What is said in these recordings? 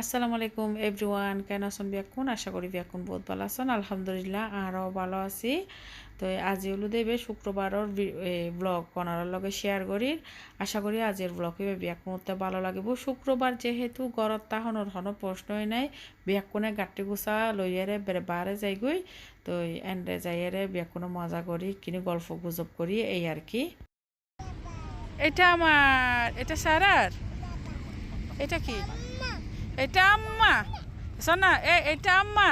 আসসালামু আলাইকুম এভরিওয়ান, কেন আছেন বিয়াকুন আশা করি বিয়াকুন বহুত ভালো আছেন, আলহামদুলিল্লাহ আরও ভালো আছি। তো আজি হলো দেবে শুক্রবারের ব্লগ কনার লগে শেয়ার করি। আশা করি আজির ব্লগ হইবে বিয়াকুনতে ভালো লাগিব। শুক্রবার যেহেতু ঘরত তাহনের হন প্রশ্নই নাই। বিয়াকুনে গাটি গুছা লইয়ারে বারে যাইগই তো এন্ডে যাইয়ারে বিয়াকুনে মজা করি, কিনে গল্প গুজব করি, এই আর কি। এটা আমার এটা সারার? এটা কি? এটা আম্মা। শোনা, এ, এটা আম্মা।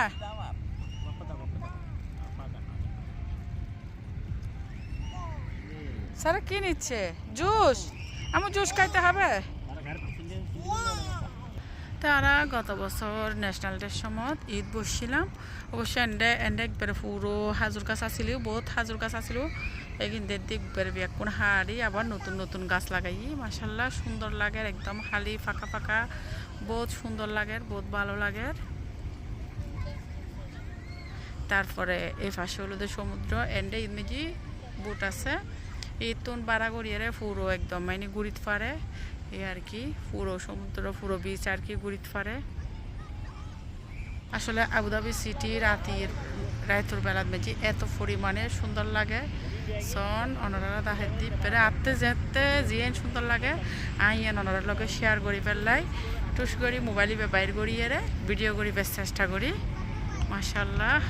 সারা কি নিচ্ছে? জুস? আমার জুস খাইতে হবে? তারা গত বছর ন্যাশনাল ডের সময় ঈদ বসছিলাম। অবশ্য এন্ডে এন্ডে একবারে পুরো হাজুর গাছ আছিল বহুত হাজুর গাছ আছিল এগিন দের দিক বের বিয়া কোন হাড়ি, আবার নতুন নতুন গাছ লাগাই মাসাল্লাহ সুন্দর লাগে একদম হালি ফাঁকা ফাঁকা। বহুত সুন্দর লাগে, বহুত ভালো লাগে। তারপরে এই পাশে হলো সমুদ্র এন্ডে ইমেজি বুট আছে, এই তুন বাড়া গড়িয়ে পুরো একদম মানে গুড়িত পারে এই আর কি, পুরো সমুদ্র, পুরো বিচ আর কি গুড়িত পারে আসলে আবুধাবি সিটি রাতির রায়তুর বেলার মেজি এত পরিমাণে সুন্দর লাগে। সন অনরা তাহের দ্বীপ পেরে আত্মে যেতে জিয়েন সুন্দর লাগে। আইয়েন অনরার লগে শেয়ার করি পেলাই টুস করি, মোবাইল বাইর করিয়ে ভিডিও করিবার চেষ্টা করি। মাসাল্লাহ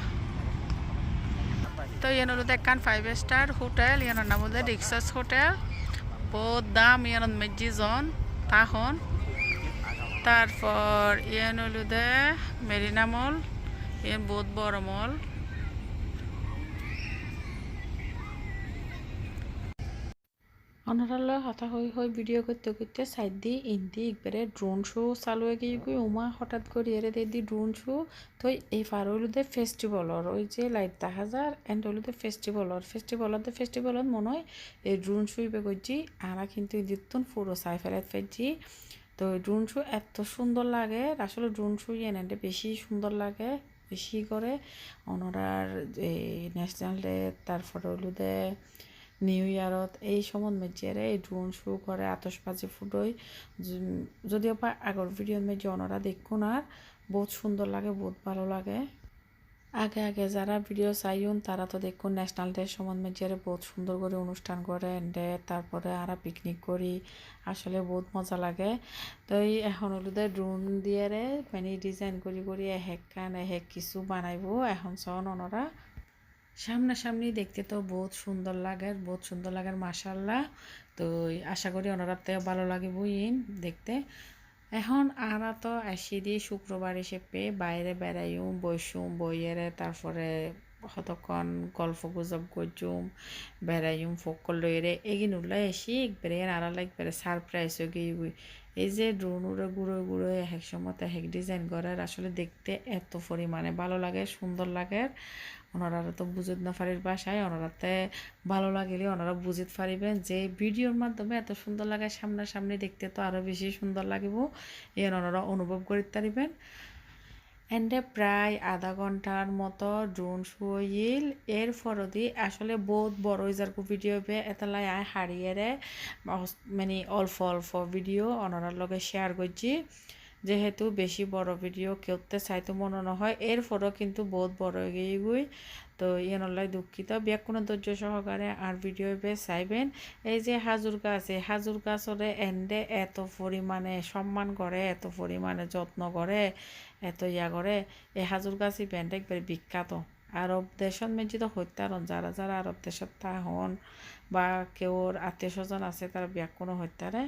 তো ইয়ান হলো দেখান ফাইভ স্টার হোটেল, ইয়ানোর নাম হলো রিক্সাস হোটেল। বহুত দাম ইয়ানত মেজি জন, তাহন। তারপর ইয়ান হলো দে মেরিনা মল ইয়ান বহুত বড় মল। অনারাল হতা হই হই ভিডিও করতে করতে সাইড দি ইন্দি একবারে ড্রোন শো চালু হয়ে গিয়ে গই উমা, হঠাৎ করে এরে দিয়ে দি ড্রোন শো তো এই পার হইলুদে ফেস্টিভ্যালর ওই যে লাইট যার এন্ড হইলুদে ফেস্টিভ্যালর ফেস্টিভ্যালতে ফেস্টিভ্যালত মনে হয় এই ড্রোন শো ইবে করছি আরা কিন্তু দিতুন পুরো সাই ফেলাত ফেলছি তো ড্রোন শো এত সুন্দর লাগে, আসলে ড্রোন শো এনে বেশি সুন্দর লাগে, বেশি করে অনরার এই ন্যাশনাল ডে তারপরে হইলুদে নিউ ইয়ারত এই সময় মেজিয়ারে এই ড্রোন শো করে আতসবাজি ফুটোই। যদিও বা আগর ভিডিও মেজি অনরা দেখুন আর, বহুত সুন্দর লাগে, বহুত ভালো লাগে। আগে আগে যারা ভিডিও চাইন তারা তো দেখুন ন্যাশনাল ডে সময় মেজিয়ারে বহুত সুন্দর করে অনুষ্ঠান করে এন্ডে তারপরে আরা পিকনিক করি, আসলে বহুত মজা লাগে। তো এই এখন হলুদে ড্রোন দিয়ে মানে ডিজাইন করি করি এহেক কান এহেক কিছু বানাইবো, এখন সন ওনারা সামনাসামনি দেখতে তো বহুত সুন্দর লাগে বহুত সুন্দর লাগে মাসাল্লাহ তো আশা করি ওনারাতে ভালো লাগে বইন দেখতে। এখন আরা তো আসি দিয়ে শুক্রবার এসে পেয়ে বাইরে বেড়াইম বসুম বইয়ের, তারপরে কতক্ষণ গল্প গুজব করছুম বেড়াইম ফকল লইরে এগিন উল্লাই আসি একবারে আড়ালে একবারে সারপ্রাইজ হয়ে গিয়ে এই যে ড্রোন উড়ে গুঁড়ো গুঁড়ো এক সময় এক ডিজাইন করার আসলে দেখতে এত পরিমাণে ভালো লাগে সুন্দর লাগে ওনারা তো বুঝতে না পারির বাসায় ওনারাতে ভালো লাগলে ওনারা বুঝতে পারিবেন যে ভিডিওর মাধ্যমে এত সুন্দর লাগে সামনাসামনি দেখতে তো আরও বেশি সুন্দর লাগিব এই ওনারা অনুভব করতে পারিবেন এন্ডে প্রায় আধা ঘণ্টার মতো ড্রোন শুইল এর ফরদি আসলে বহুত বড় যারকু ভিডিও বে এতলাই আয় হারিয়ে মানে অল্প অল্প ভিডিও ওনারার লগে শেয়ার করছি। যেহেতু বেশি বড় ভিডিও কেউতে চাইতো মনে নহয়। এরপরও কিন্তু বহুত বড় গিয়ে গুই তো ইয়ানলাই দুঃখিত। বিয়াক কোনো ধৈর্য সহকারে আর ভিডিও বে চাইবেন। এই যে হাজুর গাছ এই হাজুর গাছরে এন্ডে এত পরিমাণে সম্মান করে, এত পরিমাণে যত্ন করে। এত ইয়া করে এই হাজুর গাছ ইভেন্ট একবারে বিখ্যাত। আরব দেশত মেজি তো হত্যারণ যারা যারা আরব দেশত হন বা কেউর আত্মীয় স্বজন আছে তারা বিয়াক কোনো হত্যারে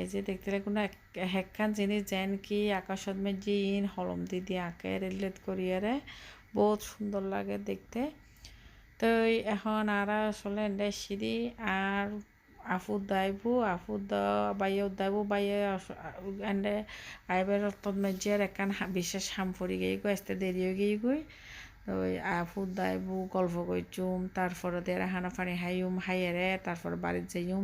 এই যে দেখতে কোনো হেকখান জিনিস যেন কি আকাশত মেজি ইন হলম দি দিয়ে আঁকে রিলেট করিয়ারে বহুত সুন্দর লাগে দেখতে। তো এখন আর আসলে সিঁড়ি আর আফুদ দাইবু আফুদ বাইয়ে দাইবু, বাইয়ে এন্ডে আইবার তদ মেজিয়ার একান বিশেষ হাম গিয়ে গো, আসতে দেরি হয়ে গিয়ে গই ওই আফুদ দাইবু, গল্প করছুম তারপরে দেড় হানা ফানি হাইম হাইয়ারে তারপর বাড়ির যাইম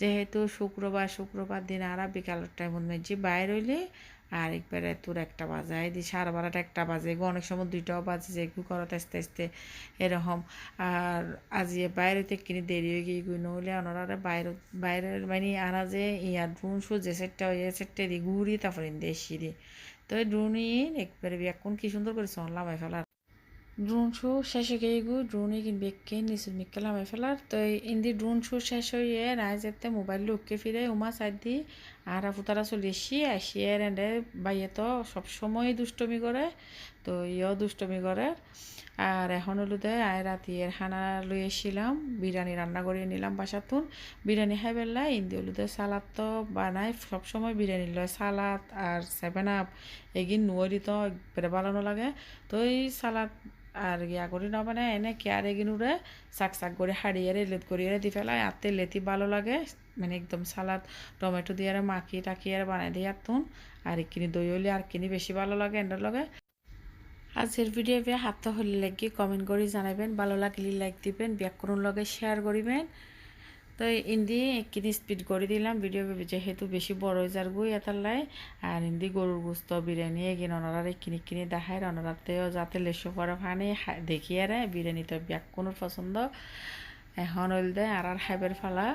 যেহেতু শুক্রবার শুক্রবার দিন আর বিকালের টাইম মেজি বাইর হইলে আর একবারে তোর একটা বাজে দি সাড়ে বারোটা একটা বাজে, গো অনেক সময় দুইটাও বাজে, যে গু করতে আস্তে আস্তে এরকম। আর আজি বাইরেতে কিনে দেরি হয়ে গিয়ে গুই নহলে ওনারা বাইরে বাইরের মানে আনা যে ইয়ার ড্রোন শো যে সেটটা, ওই সেটটা দি ঘুরি তারপরে দেশি দি তো ড্রোনই একবারে এখন কি সুন্দর করে লামাই ফেলার। ড্রোন শো শেষে গিয়ে গু ড্রোনে কিনবে একে নিচের মিক্কে লামাই ফেলার। তো ইন্দি ড্রোন শো শেষ হয়ে রায় যেতে মোবাইল লোককে ফিরে, উমা সাইড দি আর ফুতারা চলে এসি আসিয়ে এন্ডে বাইয়ে তো সবসময় দুষ্টমি করে, তো ইয়েও দুষ্টমি করে। আর এখন হলো দে আয় রাতির খানা লই এসেছিলাম বিরিয়ানি রান্না করে নিলাম বাসাতুন। বিরিয়ানি খাই পেলা ইন্দি হলো দে সালাদ তো বানাই সবসময় বিরিয়ানি লয়। সালাদ আর সেভেন আপ এগিন নুয়ারি তো একবারে বানানো লাগে। তো এই সালাদ আর ইয়া করি না মানে এনে কেয়ার উড়ে শাক শাক করে হারিয়ে লেত করিয়ে দি ফেলায়। আর লেতি ভালো লাগে মানে একদম সালাদ, টমেটো দিয়ে আর মাখিয়ে টাকিয়ে বানাই দিয়ে আর তুন আর কিনি দই হলে আর কিনি বেশি ভালো লাগে, এন্ডার লগে। আজকের ভিডিও বিয়া হাত হলে লাগি কমেন্ট করে জানাবেন, ভালো লাগলে লাইক দিবেন ব্যাকরণ লগে শেয়ার করিবেন। তো ইন্দি কিনি স্পিড করে দিলাম ভিডিও যেহেতু বেশি বড় যার গুই এতার লাই আর ইন্দি গরুর গুস্ত, বিরিয়ানি এগিয়ে ওনারা কিনি কিনি দেখায় ওনারাতেও যাতে লেসো পরে ফানে দেখিয়ে রে বিরিয়ানিতে ব্যাক কোনো পছন্দ। এখন হইল দেয় আর আর হাইবের ফালা।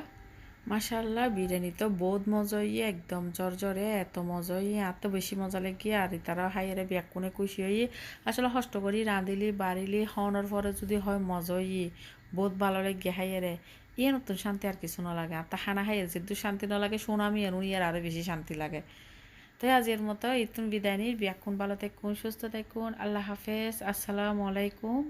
মাশাল্লাহ বিরিয়ানি তো বহুত মজা হইয়ে একদম জর্জরে এত মজা হইয়ে এত বেশি মজা লেগে আর তারা হাইয়ারে ব্যাকুনে খুশি হইয়ে আসলে কষ্ট করি, রাঁধিলি, বাড়িলি হওয়ানোর পরে যদি হয় মজা হইয়ে বহুত ভালো লাগে হাইয়ারে। ইয়ে নতুন শান্তি আর কিছু না লাগে আর তা খানা খাইয়ে যেহেতু শান্তি না লাগে শোনামি আর আর আরও বেশি শান্তি লাগে। তো আজের মতো, ইতুন বিদায় নির ব্যাকুন ভালো থাকুন, সুস্থ থাকুন, আল্লাহ হাফেজ, আসসালামু আলাইকুম।